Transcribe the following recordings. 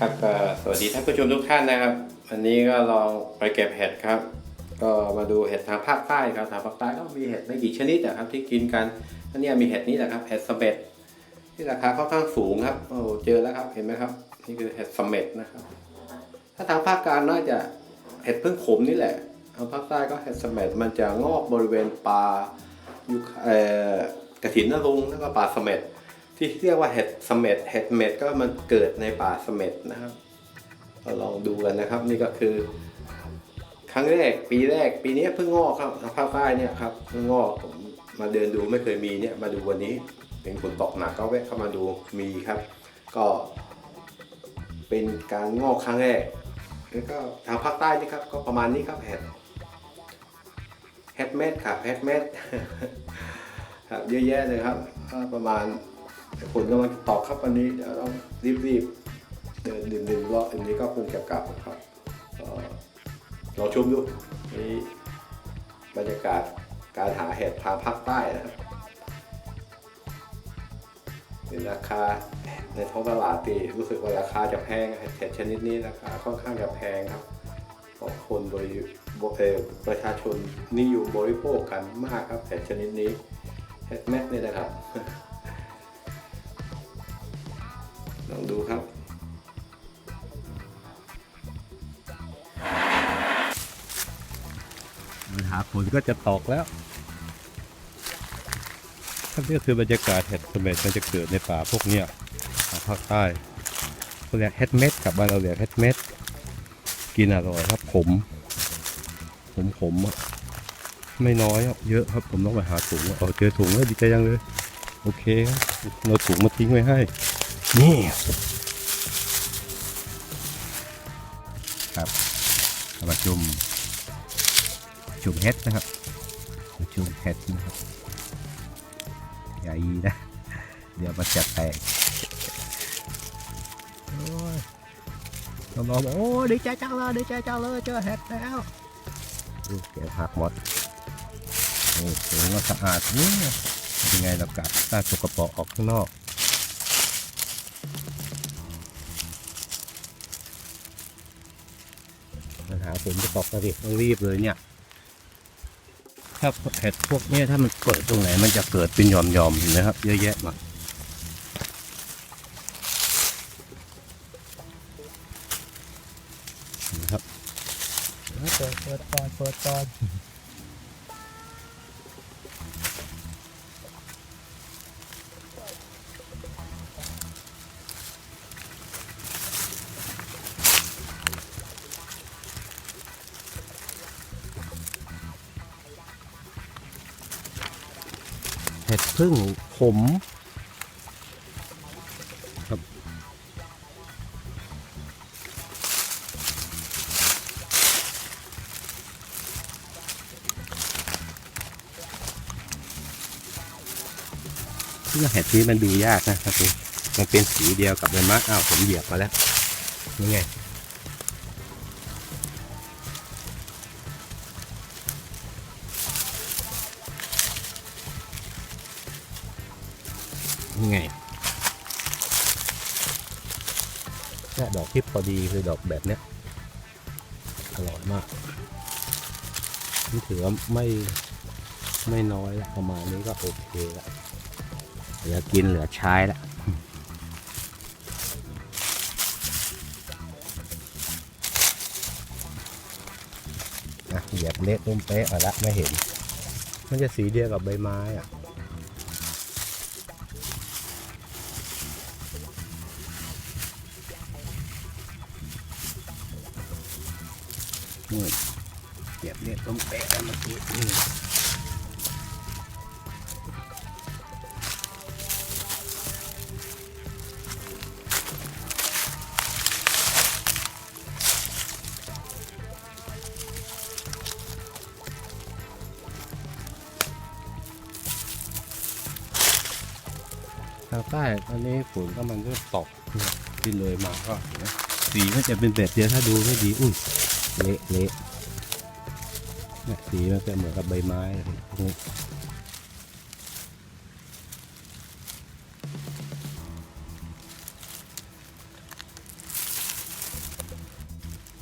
ครับสวัสดีท่านผู้ชมทุกท่านนะครับวันนี้ก็ลองไปเก็บเห็ดครับ ก็มาดูเห็ดทางภาคใต้ครับทางภาคใต้ก็มีเห็ดไม่กี่ชนิดนะครับ ที่กินกันอันนี้มีเห็ดนี้แหละครับเห็ดเสเม็ดที่ราคาค่อนข้างสูงครับโอ้เจอแล้วครับเห็นไหมครับ นี่คือเห็ดเสเม็ดนะครับ ถ้าทางภาคกลางน่าจะเห็ดพึ่งขมนี่แหละทางภาคใต้ก็เห็ดเสเม็ดมันจะงอกบริเวณป่ายุคเอ่อกระถินนรงแล้วก็ป่าเสเม็ด ที่เรียกว่าเห็ดเสม็ดเห็ดเม็ดก็มันเกิดในป่าเสม็ดนะครับเราลองดูกันนะครับ นี่ก็คือ ครั้งแรกปีแรกปีนี้เพิ่งงอกครับภาคใต้เนี่ยครับเพิ่งงอกผมมาเดินดูไม่เคยมีเนี่ยมาดูวันนี้เป็นฝนตกหนักก็แวะเข้ามาดูมีครับ ก็เป็นการงอกครั้งแรกแล้วก็ทางภาคใต้นี่ครับก็ประมาณนี้ครับเห็ดเห็ดเม็ดครับเห็ดเม็ดครับเยอะแยะเลยครับ ประมาณ ผลกำลังตอกครับวันนี้เดี๋ยวต้องรีบๆเดินดื่มๆรอบอันนี้ก็คงจะกลับครับก็ลองชมดูนี่บรรยากาศการหาเห็ดทางภาคใต้นะครับเป็นราคาในท้องตลาดที่รู้สึกว่าราคาจะแพงเห็ดชนิดนี้ราคาค่อนข้างจะแพงครับเพราะคนโดยเอ่อประชาชนนิยมบริโภคกันมากครับเห็ดชนิดนี้เห็ดแม็กนี่นะครับ ลองดูครับ ปัญหาฝนก็จะตกแล้วท่านนี่ก็คือบรรยากาศเห็ดเสม็ดมันจะเกิดในป่าพวกเนี้ยทางภาคใต้เขาเรียกเห็ดเม็ดกับบ้านเราเรียกเห็ดเม็ด กินอร่อยครับขมขมขมอะไม่น้อยเยอะครับผมต้องไปหาถุงเอาเจอถุงแล้วดีใจยังเลย โอเคครับเราถุงมาทิ้งไว้ให้ นี่ ครับเอามาจุ่มจุ่มเห็ดนะครับ จุ่มเห็ดนะครับอย่นะ เดี๋ยวมันจะแตกโอ้ยน้องๆบอกโอ้ดีใจจังเลยดีใจจังเลยเจอเห็ดแล้วเก็บหักหมดนี่ถุงก็สะอาดนี่ยังไงเรากลับต้สกปรกออกข้างนอก ปัญหาฝนจะตกแล้วดิต้องรีบเลยเนี่ย ถ้าเห็ดพวกเนี้ยถ้ามันเกิดตรงไหน มันจะเกิดเป็นหย่อมๆเห็นไหมครับ เยอะแยะมากนะครับเปิดเปิดก่อนเปิดก่อน เห็ดพึ่งขมครับซึ่งเห็ดนี้มันดูยากนะครับมันเป็นสีเดียวกับใบมะอ้าวผมเหยียบมาแล้วนี่ไง นี่ไงเนี่ยดอกที่พอดีคือดอกแบบเนี้ยอร่อยมากนี่ถือว่าไม่ไม่น้อยแล้วประมาณนี้ก็โอเคแล้วเหลือกินเหลือใช้แล้วอะเหยียบเละตุ้มเป๊ะอาละไม่เห็น มันจะสีเดียวกับใบไม้อะ นี่เก็บเนี่ยต้มเป๊ะแล้วเมื่อกี้นี่ทางใต้ตอนนี้ฝนก็มันเริ่มตกเนี่ยที่เลยมาก็เห็นไหมสีก็จะเป็นแบบเดียวถ้าดูไม่ดีอุ้ย เละเละเนี่ยสีมันจะเหมือนกับใบไม้เลย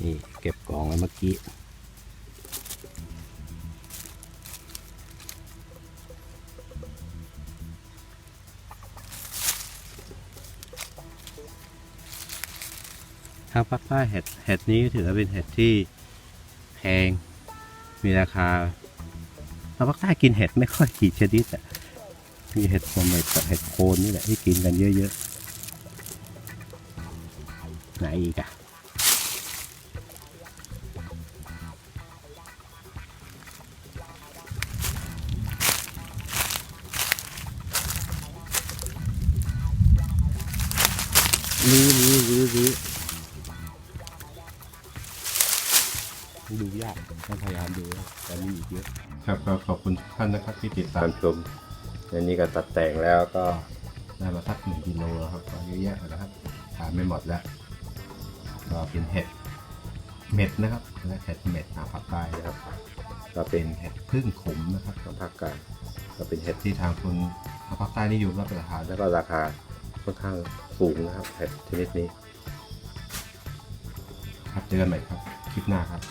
นี่เก็บกล่องไว้เมื่อกี้างภาคใต้เห็ดเห็ดนี้ถือว่าเป็นเห็ดที่แพง มีราคาทางภาคใต้กินเห็ดไม่ค่อยกี่ชนิดอะมีเห็ดโคนเม็ดกับเห็ดโคนนี่แหละที่กินกันเยอะๆไหนอีกอะรู้รู้รู้รู้ ดูยากต้องพยายามดูแต่มีอีกเยอะครับก็ขอบคุณทุกท่านนะครับที่ติดตามชมอันนี้ก็ตัดแต่งแล้วก็ได้มาสักหนึ่งกิโลแล้วครับก็เยอะแยะเลยนะครับทานไม่หมดแล้ว ก็เป็นเห็ดเม็ดนะครับและเห็ดเม็ดทางภาคใต้นะครับก็เป็นเห็ดพึ่งขมนะครับทางภาคกลางก็เป็นเห็ดที่ทางคนทางภาคใต้นิยมรับประทานแล้วก็ราคาค่อนข้างสูงนะครับเห็ดชนิดนี้ ครับเจอกันใหม่ครับ คลิปหน้าครับ